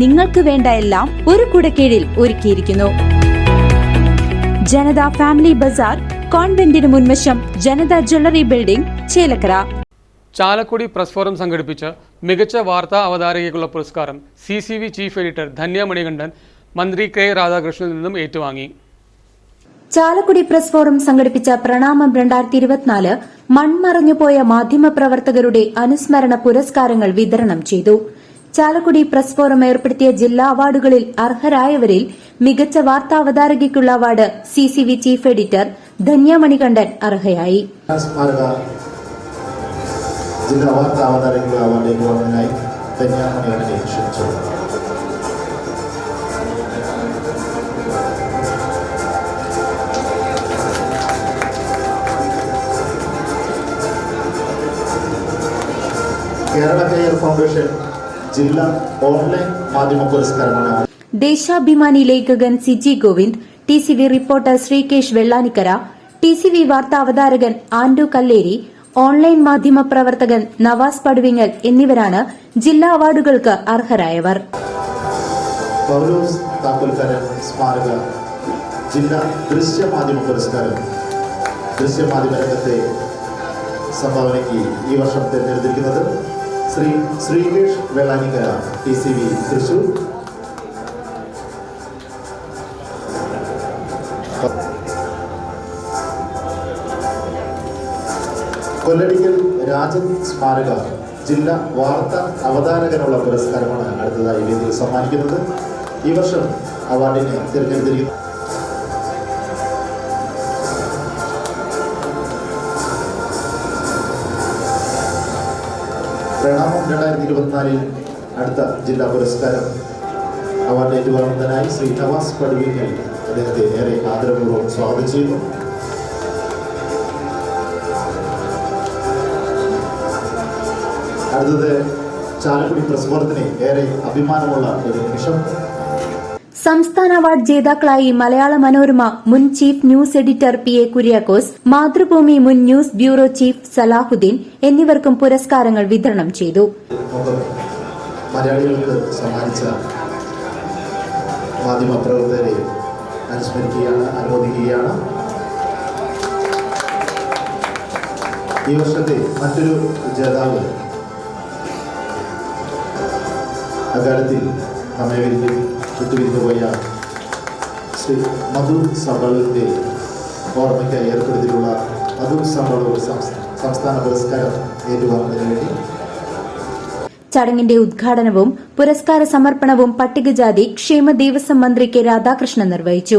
നിങ്ങൾക്ക് വേണ്ട എല്ലാം ഒരു കുടക്കീഴിൽ ഒരുക്കിയിരിക്കുന്നു. ജനത ഫാമിലി ബസാർ കോൺവെന്റിന് മുൻവശം Janata jewellery building Chelakkara. Chalakudy press forum സംഘടിപ്പിച്ച മികച്ച വാർത്താ അവതാരകയ്ക്കുള്ള പുരസ്കാരം C C V chief editor Dhanya Manikandan മന്ത്രി കെ രാധാകൃഷ്ണനിൽ നിന്നും ഏറ്റുവാങ്ങി. ചാലക്കുടി പ്രസ് ഫോറം സംഘടിപ്പിച്ച പ്രണാമം രണ്ടായിരത്തി ഇരുപത്തിനാല് മൺമറഞ്ഞുപോയ മാധ്യമപ്രവർത്തകരുടെ അനുസ്മരണ പുരസ്കാരങ്ങൾ വിതരണം ചെയ്തു. ചാലക്കുടി പ്രസ് ഫോറം ഏർപ്പെടുത്തിയ ജില്ലാ അവാർഡുകളിൽ അർഹരായവരിൽ മികച്ച വാർത്താ അവതാരകയ്ക്കുള്ള award C C V chief editor Dhanya Manikandan അർഹയായി award Kerala care foundation ജില്ലാ ഓൺലൈൻ മാധ്യമ പുരസ്കാരമാണ്. ദേശാഭിമാനി ലേഖകൻ Siji Govind T C V reporter Sreekesh Vellanikkara T C V വാർത്താ അവതാരകൻ ആൻഡു കല്ലേരി ഓൺലൈൻ മാധ്യമ പ്രവർത്തകൻ നവാസ് പടുവിങ്ങൽ എന്നിവരാണ് ജില്ലാ അവാർഡുകൾക്ക് അർഹരായവർ. പൗലോസ് താക്കോൽക്കാരൻ സ്മാരക ജില്ലാ ദൃശ്യമാധ്യമ പുരസ്കാരം. ദൃശ്യമാധ്യമ രംഗത്തെ സംഭാവനയ്ക്ക് ഈ വർഷം തിരഞ്ഞെടുത്തിരിക്കുന്നത് Sree Sreekesh Vellanikkara T C V Thrissur. Kolladikkal Rajan സ്മാരക ജില്ലാ വാർത്ത അവതാരകനുള്ള പുരസ്കാരമാണ് അടുത്തതായി വേദിയിൽ സമ്മാനിക്കുന്നത്. ഈ വർഷം അവാർഡിനെ തിരഞ്ഞെടുത്തിരിക്കുന്നത് പ്രണാമം. രണ്ടായിരത്തി ഇരുപത്തിനാലിൽ അടുത്ത ജില്ലാ പുരസ്കാരം അവാർഡ് ഏറ്റുവാങ്ങുന്നതിനായി ശ്രീ നവാസ് പടുവിക്കൽ അദ്ദേഹത്തെ ഏറെ ആദരപൂർവം സ്വാഗതം ചെയ്യുന്നു. അടുത്തത് ചാലക്കുടി പ്രസ്ഫോടത്തിന് ഏറെ അഭിമാനമുള്ള ഒരു നിമിഷം. സംസ്ഥാന അവാർഡ് ജേതാക്കളായി മലയാള മനോരമ മുൻ chief news editor P A Kuriakose Mathrubhumi മുൻ ന്യൂസ് ബ്യൂറോ ചീഫ് സലാഹുദ്ദീൻ എന്നിവർക്കും പുരസ്കാരങ്ങൾ വിതരണം ചെയ്തു. മലയാളികൾക്ക് സമ്മാനിച്ച ഈ വർഷത്തെ മറ്റൊരു ജേതാവ് അക്കാലത്തിൽ നമ്മെ വിട്ടുപിരിഞ്ഞു പോയ ശ്രീ മധു സബളിന്റെ ഓർമ്മയ്ക്കായി ഏർപ്പെടുത്തിയിട്ടുള്ള മധു സബളൂർ സംസ്ഥാന പുരസ്കാരം ഏറ്റുവാങ്ങുന്നതിന് വേണ്ടി ചടങ്ങിന്റെ ഉദ്ഘാടനവും പുരസ്കാര സമർപ്പണവും പട്ടികജാതി ക്ഷേമ ദേവസ്വം മന്ത്രി കെ രാധാകൃഷ്ണൻ നിർവഹിച്ചു.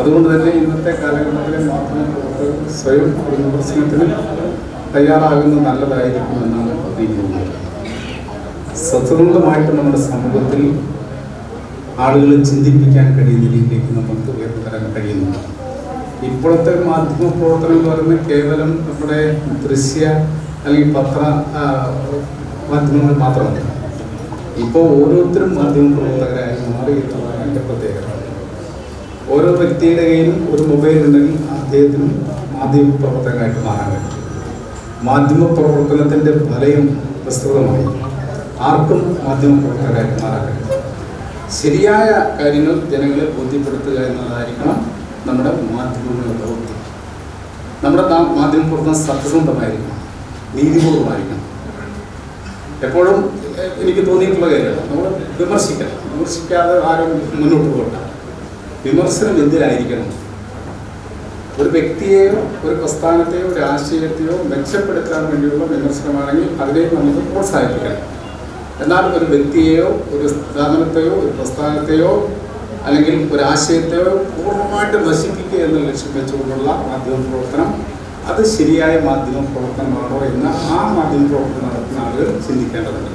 അതുകൊണ്ട് തന്നെ ഇന്നത്തെ കാലഘട്ടത്തിലെ മാധ്യമപ്രവർത്തകർ സ്വയം ഒരു വിമർശനത്തിന് തയ്യാറാകുന്നത് നല്ലതായിരിക്കുമെന്നാണ് പ്രതീക്ഷിക്കുന്നത്. സ്വതന്ത്രമായിട്ട് നമ്മുടെ സമൂഹത്തിൽ ആളുകളെ ചിന്തിപ്പിക്കാൻ കഴിയുന്ന രീതിയിലേക്ക് നമുക്ക് ഉയർത്തരാൻ കഴിയുന്നുണ്ട്. കഴിയുന്നു ഇപ്പോഴത്തെ മാധ്യമ പ്രവർത്തനം എന്ന് പറയുന്നത് കേവലം നമ്മുടെ ദൃശ്യ അല്ലെങ്കിൽ പത്ര മാധ്യമങ്ങൾ മാത്രമല്ല. ഇപ്പോൾ ഓരോരുത്തരും മാധ്യമ പ്രവർത്തകരായി മാറി എന്റെ പ്രത്യേകത. ഓരോ വ്യക്തിയുടെ കയ്യിലും ഒരു മൊബൈൽ ഉണ്ടെങ്കിൽ അദ്ദേഹത്തിനും മാധ്യമ പ്രവർത്തകനായിട്ട് മാറാൻ പറ്റും. മാധ്യമ പ്രവർത്തനത്തിന്റെ ഫലയും വിസ്തൃതമായി ആർക്കും മാധ്യമ പ്രവർത്തകരായിട്ട് മാറാൻ കഴിയും ശരിയായ കാര്യങ്ങൾ ജനങ്ങളെ ബോധ്യപ്പെടുത്തുക എന്നതായിരിക്കണം നമ്മുടെ മാധ്യമങ്ങളുടെ പ്രവൃത്തി. നമ്മുടെ മാധ്യമ പ്രവർത്തനം സത്യസന്ധമായിരിക്കണം നീതിപൂർവമായിരിക്കണം. എപ്പോഴും എനിക്ക് തോന്നിയിട്ടുള്ള കാര്യമാണ് നമ്മൾ വിമർശിക്കണം. വിമർശിക്കാതെ ആരും മുന്നോട്ട് പോകണ്ട. വിമർശനം എന്തിനായിരിക്കണം? ഒരു വ്യക്തിയെയോ ഒരു പ്രസ്ഥാനത്തെയോ ഒരു ആശയത്തെയോ മെച്ചപ്പെടുത്താൻ വേണ്ടിയുള്ള വിമർശനമാണെങ്കിൽ അതിനെയും നമുക്ക് പ്രോത്സാഹിപ്പിക്കണം എന്നാൽ ഒരു വ്യക്തിയെയോ ഒരു സ്ഥാപനത്തെയോ ഒരു പ്രസ്ഥാനത്തെയോ അല്ലെങ്കിൽ ഒരു ആശയത്തെയോ പൂർണമായിട്ട് നശിപ്പിക്കുക എന്ന ലക്ഷ്യം വെച്ചുകൊണ്ടുള്ള മാധ്യമ പ്രവർത്തനം അത് ശരിയായ മാധ്യമ പ്രവർത്തനമാണോ എന്ന് ആ മാധ്യമ പ്രവർത്തനം നടത്തുന്ന ആളുകൾ ചിന്തിക്കേണ്ടതുണ്ട്.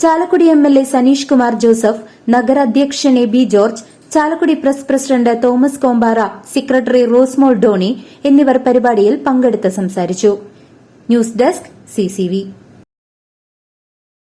Chalakudy M L A Sanish Kumar Joseph നഗരാധ്യക്ഷൻ A B George Chalakudy press president Thomas Kombara secretary Rosemol Doni എന്നിവർ പരിപാടിയിൽ പങ്കെടുത്ത് സംസാരിച്ചു. News desk CCV